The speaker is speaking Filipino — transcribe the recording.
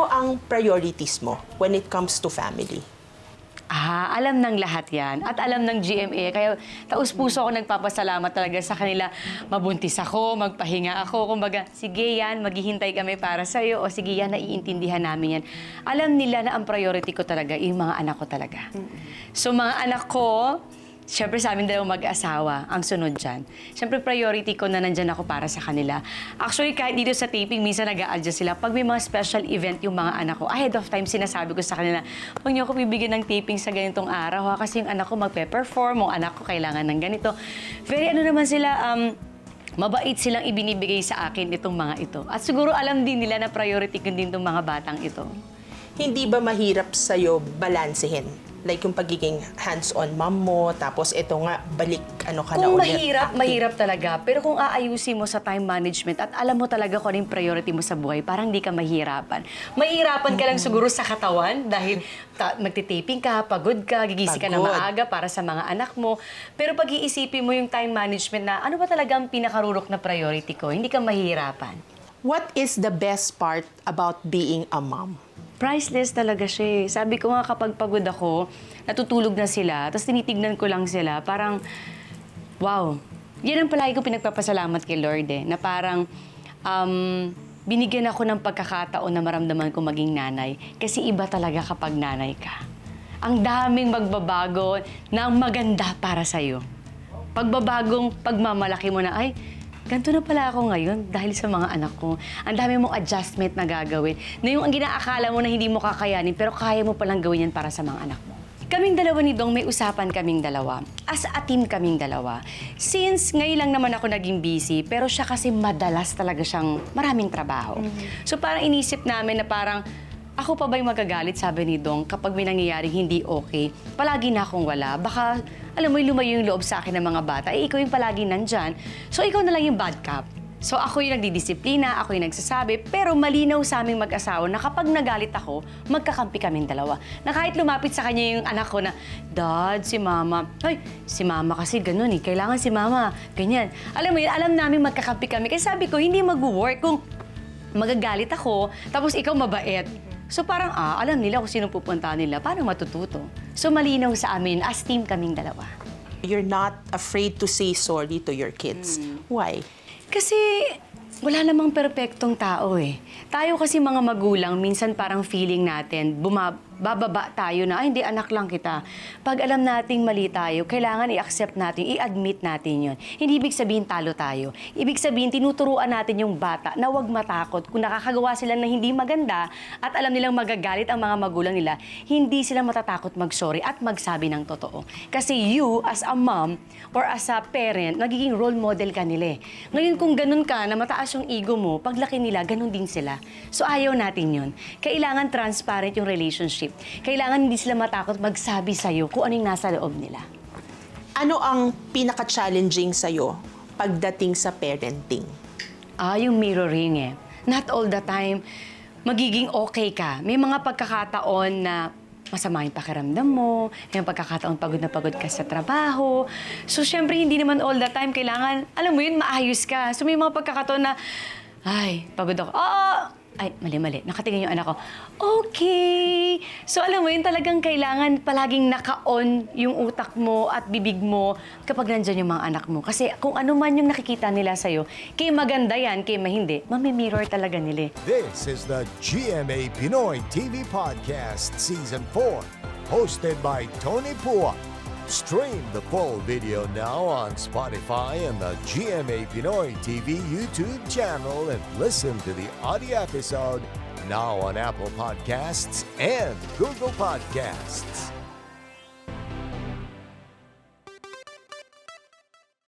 Ano ang priorities mo when it comes to family? Ah, alam ng lahat yan. At alam ng GMA. Kaya taus puso ako nagpapasalamat talaga sa kanila. Mabuntis ako, magpahinga ako. Kumbaga, sige yan, maghihintay kami para sa'yo. O sige yan, naiintindihan namin yan. Alam nila na ang priority ko talaga, yung mga anak ko talaga. So mga anak ko, Siyempre sa amin dalawang mag-asawa, ang sunod dyan. Siyempre priority ko na nandyan ako para sa kanila. Actually, kahit dito sa taping, minsan nag adjust sila. Pag may mga special event yung mga anak ko, ahead of time sinasabi ko sa kanila, huwag niyo ako bibigyan ng taping sa ganitong araw ha, kasi yung anak ko magpe-perform, yung anak ko kailangan ng ganito. Very ano naman sila, um, mabait silang ibinibigay sa akin itong mga ito. At siguro alam din nila na priority ko din itong mga batang ito. Hindi ba mahirap sa'yo balansehin? Like yung pagiging hands-on mom mo, tapos ito nga, balik ano ka na Kung ulit. mahirap, acting. mahirap talaga. Pero kung aayusin mo sa time management at alam mo talaga kung ano yung priority mo sa buhay, parang di ka mahirapan. Mahirapan ka lang siguro sa katawan dahil ta- magtitaping ka, pagod ka, gigising ka na Pagod. maaga para sa mga anak mo. Pero pag iisipin mo yung time management na ano ba talaga ang pinakarurok na priority ko, hindi ka mahirapan. What is the best part about being a mom? Priceless talaga siya eh. Sabi ko nga kapag pagod ako, natutulog na sila, tapos tinitignan ko lang sila, parang, wow. Yan ang palagi ko pinagpapasalamat kay Lord eh, na parang, um, binigyan ako ng pagkakataon na maramdaman ko maging nanay. Kasi iba talaga kapag nanay ka. Ang daming magbabago na maganda para sa'yo. Pagbabagong pagmamalaki mo na, ay, ganito na pala ako ngayon dahil sa mga anak ko. Ang dami mong adjustment na gagawin. Na yung ang ginaakala mo na hindi mo kakayanin, pero kaya mo palang gawin yan para sa mga anak mo. Kaming dalawa ni Dong, may usapan kaming dalawa. As a team kaming dalawa. Since ngayon lang naman ako naging busy, pero siya kasi madalas talaga siyang maraming trabaho. So parang inisip namin na parang, ako pa ba yung magagalit, sabi ni Dong, kapag may nangyayaring hindi okay, palagi na akong wala. Baka, alam mo, lumayo yung loob sa akin ng mga bata, eh, ikaw yung palagi nandyan. So, ikaw na lang yung bad cop. So, ako yung nagdidisiplina, ako yung nagsasabi, pero malinaw sa aming mag-asawa na kapag nagalit ako, magkakampi kaming dalawa. Na kahit lumapit sa kanya yung anak ko na, Dad, si Mama, ay, si Mama kasi ganun eh, kailangan si Mama, ganyan. Alam mo yun, alam namin magkakampi kami. Kaya sabi ko, hindi mag-work kung magagalit ako, tapos ikaw mabait. So parang, ah, alam nila kung sino pupunta nila, paano matututo? So malinaw sa amin, as team kaming dalawa. You're not afraid to say sorry to your kids. Why? Kasi wala namang perpektong tao eh. Tayo kasi mga magulang, minsan parang feeling natin, buma, bababa tayo na, ay hindi, anak lang kita. Pag alam nating mali tayo, kailangan i-accept natin, i-admit natin yon. Hindi ibig sabihin talo tayo. Ibig sabihin, tinuturuan natin yung bata na huwag matakot. Kung nakakagawa sila na hindi maganda at alam nilang magagalit ang mga magulang nila, hindi sila matatakot mag-sorry at magsabi ng totoo. Kasi you, as a mom or as a parent, nagiging role model ka nila eh. Ngayon kung ganun ka, na mataas yung ego mo, paglaki nila, ganun din sila. So ayaw natin yun. Kailangan transparent yung relationship. Kailangan hindi sila matakot magsabi sa'yo kung ano yung nasa loob nila. Ano ang pinaka-challenging sa'yo pagdating sa parenting? Ah, yung mirroring eh. Not all the time, magiging okay ka. May mga pagkakataon na masama yung pakiramdam mo, may mga pagkakataon pagod na pagod ka sa trabaho. So, syempre, hindi naman all the time kailangan, alam mo yun, maayos ka. So, may mga pagkakataon na, ay, pagod ako. Oo! Ay, mali-mali. Nakatingin yung anak ko. Okay. So, alam mo yun, talagang kailangan palaging naka-on yung utak mo at bibig mo kapag nandyan yung mga anak mo. Kasi kung ano man yung nakikita nila sa'yo, kay maganda yan, kay mahindi, mamimirror talaga nila eh. This is the GMA Pinoy TV Podcast Season 4, hosted by Tony Pua. Stream the full video now on Spotify and the GMA Pinoy TV YouTube channel and listen to the audio episode now on Apple Podcasts and Google Podcasts.